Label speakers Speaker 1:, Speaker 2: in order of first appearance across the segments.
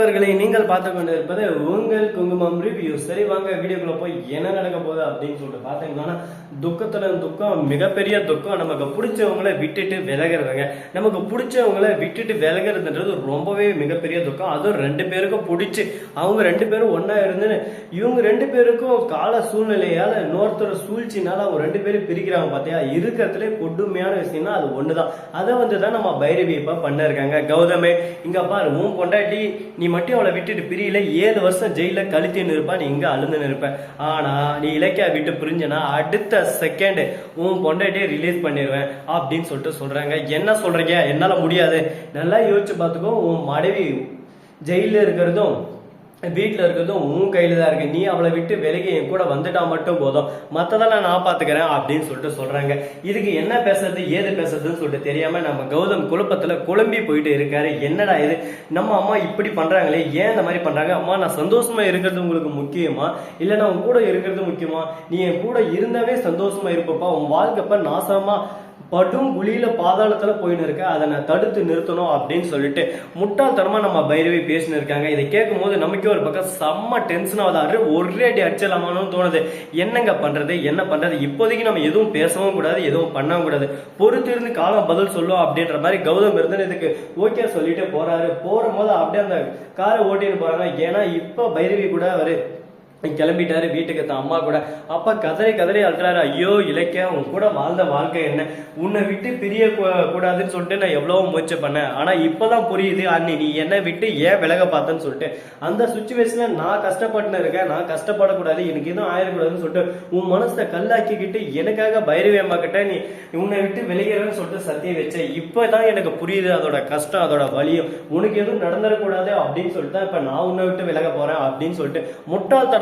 Speaker 1: நண்பர்களை நீங்கள் பார்த்து கொண்டிருப்பது உங்கள் குங்குமம் ரிவ்யூ சரி வாங்க வீடியோக்குள்ள போய் என்ன நடக்க போகுது அப்படின்னு சொல்லிட்டு பார்த்தீங்கன்னா துக்கத்துல துக்கம் மிகப்பெரிய துக்கம் நமக்கு பிடிச்சவங்களை விட்டுட்டு விலகிறதுங்க. நமக்கு பிடிச்சவங்களை விட்டுட்டு விலகிறதுன்றது ரொம்பவே மிகப்பெரிய துக்கம். அதுவும் ரெண்டு பேருக்கும் பிடிச்சி அவங்க ரெண்டு பேரும் ஒன்னா இருந்து இவங்க ரெண்டு பேருக்கும் கால சூழ்நிலையால இன்னொருத்தர் சூழ்ச்சினால அவங்க ரெண்டு பேரும் பிரிக்கிறாங்க பார்த்தியா இருக்கிறதுலே கொடுமையான விஷயம்னா அது ஒண்ணுதான். அதை வந்து தான் நம்ம பைரவி இப்ப பண்ண இருக்காங்க கௌதமே இங்க பாரு உன் பொண்டாட்டி நீ மட்டும் அவளை விட்டுட்டு பிரியல ஏழு வருஷம் ஜெயில கழுத்தி நிற்பா நீ இங்க அழுந்து இருப்ப. ஆனா நீ இலக்கியா விட்டு பிரிஞ்சனா அடுத்த செகண்ட் உன் பொண்டாட்டியை ரிலீஸ் பண்ணிடுவேன் அப்படின்னு சொல்லிட்டு சொல்றாங்க. என்ன சொல்றீங்க? என்னால முடியாது. நல்லா யோசிச்சு பார்த்துக்கோ உன் மனைவி ஜெயில இருக்கிறதும் வீட்டில் இருக்கிறதும் உன் கையில் தான் இருக்கு. நீ அவளை விட்டு விலகி என் கூட வந்துட்டா மட்டும் போதும். மற்றதெல்லாம் நான் பார்த்துக்கிறேன் அப்படின்னு சொல்லிட்டு சொல்கிறாங்க இதுக்கு என்ன பேசுறது ஏது பேசுறதுன்னு சொல்லிட்டு தெரியாமல் நம்ம கௌதம் குழப்பத்தில் குழம்பி போயிட்டு இருக்காரு. என்னடா இது? நம்ம அம்மா இப்படி பண்ணுறாங்களே ஏன் இந்த மாதிரி பண்ணுறாங்க அம்மா நான் சந்தோஷமாக இருக்கிறது உங்களுக்கு முக்கியமா? இல்லை நான் உன் கூட இருக்கிறது முக்கியமா? நீ என் கூட இருந்தாவே சந்தோஷமாக இருப்பப்பா. உன் வாழ்க்கப்ப நாசமாக படும் குழியில பாதாளத்துல போயின்னு இருக்க அதை நான் தடுத்து நிறுத்தணும் அப்படின்னு சொல்லிட்டு முட்டாள்தனமா நம்ம பைரவி பேசினு இருக்காங்க. இதை கேட்கும் போது நமக்கே ஒரு பக்கம் செம்ம டென்ஷன் ஆகுது ஒரே அடி அடிச்சலாமான்னு தோணுது. என்னங்க பண்றது? என்ன பண்றது? இப்போதைக்கு நம்ம எதுவும் பேசவும் கூடாது எதுவும் பண்ணவும் கூடாது. பொறுத்து இருந்து காலம் பதில் சொல்லும் அப்படின்ற மாதிரி கௌதம் இருந்து இதுக்கு ஓகே சொல்லிட்டு போறாரு. போற போது அப்படியே அந்த காரை ஓட்டின்னு போறாங்க. ஏன்னா இப்போ பைரவி கூட அவரு கிளம்பிட்டாரு வீட்டுக்கு தான் அம்மா கூட. அப்பா கதறி கதறி அழுறாரு ஐயோ இலக்கியா உன் கூட வாழ்ந்த வாழ்க்கை என்ன? உன்னை விட்டு பிரிய கூடாதுன்னு சொல்லிட்டு நான் எவ்வளவோ முயற்சி பண்ணேன். ஆனா இப்பதான் புரியுது அண்ணி நீ என்னை விட்டு ஏன் விலக பார்த்தேன்னு சொல்லிட்டு. அந்த சுச்சுவேஷன்ல நான் கஷ்டப்பட்டு இருக்கேன். நான் கஷ்டப்படக்கூடாது எனக்கு எதுவும் ஆயிடக்கூடாதுன்னு சொல்லிட்டு உன் மனசை கல்லாக்கிக்கிட்டு எனக்காக பைரவி அம்மா கிட்ட நீ உன்னை விட்டு விலகிறேன்னு சொல்லிட்டு சத்தியம் வச்சேன். இப்பதான் எனக்கு புரியுது அதோட கஷ்டம் அதோட வலியும். உனக்கு எதுவும் நடந்துடக்கூடாது அப்படின்னு சொல்லிட்டு இப்ப நான் உன்னை விட்டு விலக போறேன் அப்படின்னு சொல்லிட்டு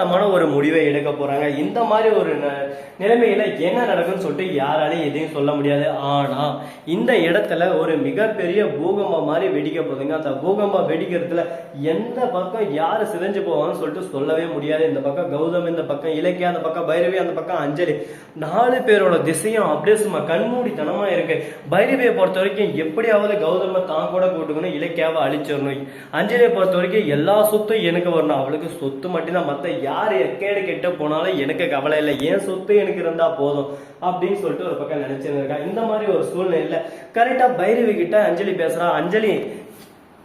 Speaker 1: முட்டாள்தனமான ஒரு முடிவை எடுக்க போறாங்க. இந்த மாதிரி ஒரு ந- நிலைமையில என்ன நடக்கும்னு சொல்லிட்டு யாராலையும் எதையும் சொல்ல முடியாது. ஆனா இந்த இடத்துல ஒரு மிகப்பெரிய பூகம்பம் மாதிரி வெடிக்க போகுதுங்க. அந்த பூகம்பம் வெடிக்கிறதுல எந்த பக்கம் யாரு சிதைஞ்சு போவாங்கன்னு சொல்லிட்டு சொல்லவே முடியாது. இந்த பக்கம் கௌதம் இந்த பக்கம் இலக்கியா அந்த பக்கம் பைரவி அந்த பக்கம் அஞ்சலி. நாலு பேரோட திசையும் அப்படியே சும்மா கண்மூடித்தனமா இருக்கு. பைரவியை பொறுத்த வரைக்கும் எப்படியாவது கௌதம தான் கூட கூட்டுக்கணும் இலக்கியாவை அழிச்சிடணும். அஞ்சலியை பொறுத்த வரைக்கும் எல்லா சொத்தும் எனக்கு வரணும். அவளுக்கு சொத்து மட்டும்தான். மத்த யார் யார் எக்கேடு கெட்டு போனாலும் எனக்கு கவலை இல்லை. ஏன் சொத்து எனக்கு இருந்தால் போதும் அப்படின்னு சொல்லிட்டு ஒரு பக்கம் நினைச்சிருந்திருக்கா இந்த மாதிரி ஒரு சூழ்நிலையில கரெக்டாக பைரவி கிட்ட அஞ்சலி பேசுகிறான் அஞ்சலி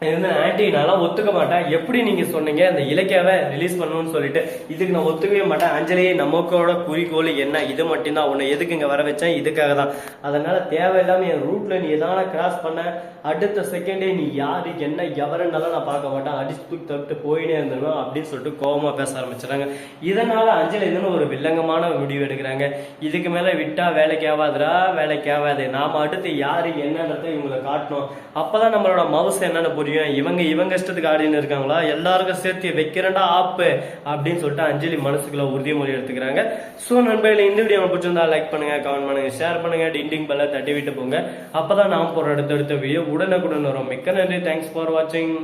Speaker 1: இருந்த ஆன்டி நான்லாம் ஒத்துக்க மாட்டேன். எப்படி நீங்க சொன்னீங்க? அந்த இலக்கியாவை ரிலீஸ் பண்ணணும்னு சொல்லிட்டு. இதுக்கு நான் ஒத்துக்கவே மாட்டேன். அஞ்சலி நமக்கோட குறிக்கோள் என்ன? இது மட்டும்தான். உன்னை எதுக்கு இங்க வர வச்சேன்? இதுக்காக தான் அதனால தேவையில்லாம என் ரூட்ல நீ எதான கிராஸ் பண்ண அடுத்த செகண்டே நீ யாரு என்ன எவருன்னாலும் நான் பார்க்க மாட்டேன். அடிச்சு தூக்கி தவிட்டு போயினே இருந்துருவேன் அப்படின்னு சொல்லிட்டு கோவமா பேச ஆரம்பிச்சிட்டாங்க இதனால அஞ்சலி இதுன்னு ஒரு வில்லங்கமான முடிவு எடுக்கிறாங்க. இதுக்கு மேல விட்டா வேலைக்கு ஆகாதுரா வேலைக்கு ஆகாது. நாம அடுத்து யாரு என்னன்றத இவங்களை காட்டணும். அப்பதான் நம்மளோட மவுஸ் என்னன்னு புரியும். இவங்க இவங்க இஷ்டத்துக்கு ஆடின்னு இருக்காங்களா? எல்லாருக்கும் சேர்த்து வைக்கிறேன்டா ஆப்பு அப்படின்னு சொல்லிட்டு அஞ்சலி மனசுக்குள்ள உறுதிமொழி எடுத்துக்கிறாங்க. ஸோ நண்பர்களே இந்த வீடியோ பிடிச்சிருந்தா லைக் பண்ணுங்க கமெண்ட் பண்ணுங்க ஷேர் பண்ணுங்க டிண்டிங் பெல்ல தட்டி விட்டு போங்க. அப்பதான் நான் போற அடுத்தடுத்த வீடியோ உடனுக்குடன் வரும். மிக்க நன்றி. தேங்க்ஸ் ஃபார் வாட்சிங்